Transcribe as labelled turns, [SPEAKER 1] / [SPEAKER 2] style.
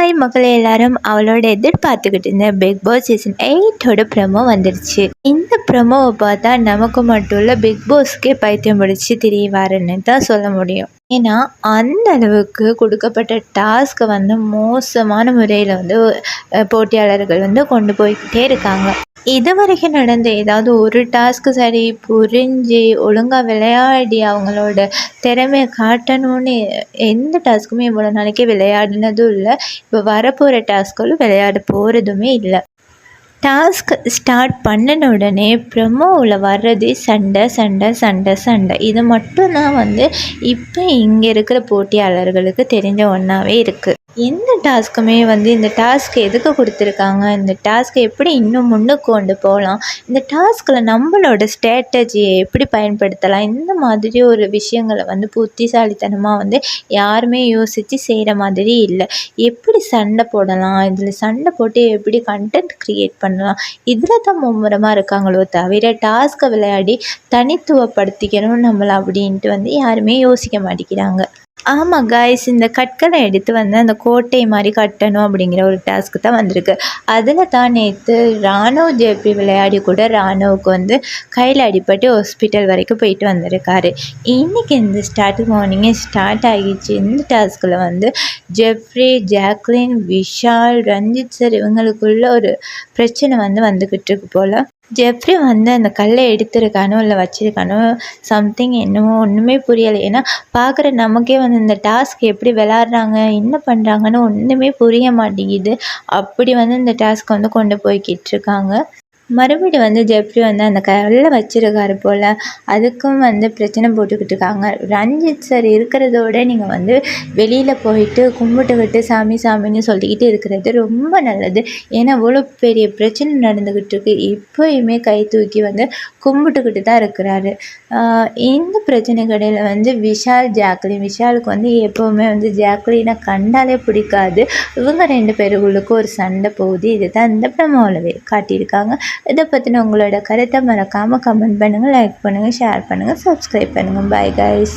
[SPEAKER 1] Hi மக்களே எல்லாரும் அவளோட எதிர்பார்த்துக்கிட்டு இருந்த பிக் பாஸ் சீசன் எயிட்டோட ப்ரமோ வந்துருச்சு. இந்த ப்ரமோவை பார்த்தா நமக்கு மட்டும் இல்லை பிக் பாஸ்க்கே பைத்தியம் பிடிச்சி தெரியவாருன்னு தான் சொல்ல முடியும். ஏன்னா அந்த அளவுக்கு கொடுக்கப்பட்ட டாஸ்க்கை வந்து மோசமான முறையில் வந்து போட்டியாளர்கள் வந்து கொண்டு போய்கிட்டே இருக்காங்க. இது வரைக்கும் நடந்த ஏதாவது ஒரு டாஸ்க்கு சரி புரிஞ்சு ஒழுங்காக விளையாடி அவங்களோட திறமையை காட்டணும்னு எந்த டாஸ்க்குமே இவ்வளோ நாளைக்கு விளையாடினதும் இல்லை. இப்போ வரப்போகிற டாஸ்க்களும் விளையாட போகிறதுமே இல்லை. டாஸ்க் ஸ்டார்ட் பண்ணின உடனே ப்ரமோவில் வர்றது சண்டை சண்டை சண்டை சண்டை. இது மட்டும்தான் வந்து இப்போ இங்கே இருக்கிற போட்டியாளர்களுக்கு தெரிஞ்ச ஒன்றாவே இருக்குது எந்த டாஸ்க்குமே வந்து இந்த டாஸ்க் எதுக்கு கொடுத்துருக்காங்க? இந்த டாஸ்க்கை எப்படி இன்னும் முன்னுக்கு கொண்டு போகலாம்? இந்த டாஸ்கில் நம்மளோட ஸ்ட்ராட்டஜியை எப்படி பயன்படுத்தலாம்? இந்த மாதிரி ஒரு விஷயங்களை வந்து புத்திசாலித்தனமாக வந்து யாருமே யோசித்து செய்கிற மாதிரி இல்லை. எப்படி சண்டை போடலாம்? இதில் சண்டை போட்டு எப்படி கண்டென்ட் க்ரியேட் பண்ணலாம்? இதில் தான் மும்முரமாக இருக்காங்களோ தவிர டாஸ்க்கை விளையாடி தனித்துவப்படுத்திக்கணும் நம்மளை அப்படின்ட்டு வந்து யாருமே யோசிக்க மாட்டேங்கிறாங்க. ஆமாம் காய்ஸ் இந்த கற்களை எடுத்து வந்து அந்த கோட்டை மாதிரி கட்டணும் அப்படிங்கிற ஒரு டாஸ்க்கு தான் வந்திருக்கு. அதில் தான் நேற்று ராணுவ ஜெப்பி விளையாடி கூட ராணுவுக்கு வந்து கையில் அடிப்பட்டு ஹாஸ்பிட்டல் வரைக்கும் போயிட்டு வந்திருக்காரு. இன்றைக்கி இந்த ஸ்டார்ட் மார்னிங்கே ஸ்டார்ட் ஆகிடுச்சு. இந்த டாஸ்கில் வந்து Jeffrey Jacqueline Vishal Ranjith sir இவங்களுக்குள்ள ஒரு பிரச்சனை வந்து வந்துக்கிட்டு இருக்கு போல். ஜெஃப்ரி வந்து அந்த கல்லை எடுத்திருக்கானோ இல்லை வச்சுருக்கானோ சம்திங் என்னமோ ஒன்றுமே புரியலை. ஏன்னா பார்க்குற நமக்கே வந்து இந்த டாஸ்க் எப்படி விளாட்றாங்க என்ன பண்ணுறாங்கன்னு ஒன்றுமே புரிய மாட்டேங்குது. அப்படி வந்து இந்த டாஸ்க் வந்து கொண்டு போய்கிட்டு மறுபடி மறுபடியும் வந்து ஜெப்ரி வந்து அந்த கல்லை வச்சுருக்காரு போல் அதுக்கும் வந்து பிரச்சனை போட்டுக்கிட்டு இருக்காங்க. ரஞ்சித் சார் இருக்கிறதோட நீங்கள் வந்து வெளியில் போயிட்டு கும்பிட்டுக்கிட்டு சாமி சாமின்னு சொல்லிக்கிட்டு இருக்கிறது ரொம்ப நல்லது. ஏன்னா அவ்வளோ பெரிய பிரச்சனை நடந்துக்கிட்டு இருக்கு. இப்போயுமே கை தூக்கி வந்து கும்பிட்டுக்கிட்டு தான் இருக்கிறாரு. இந்த பிரச்சனைக்கடையில் வந்து விஷால் ஜாக்லின். விஷாலுக்கு வந்து எப்போவுமே வந்து ஜாக்லினை கண்டாலே பிடிக்காது. இவங்க ரெண்டு பேருக்குள்ளுக்கும் ஒரு சண்டை போகுது. இதுதான் இந்த பிரமாவில் காட்டியிருக்காங்க. இதை பற்றின உங்களோட கருத்தை மறக்காமல் கமெண்ட் பண்ணுங்கள் லைக் பண்ணுங்கள் ஷேர் பண்ணுங்கள் சப்ஸ்கிரைப் பண்ணுங்கள் பாய் கைஸ்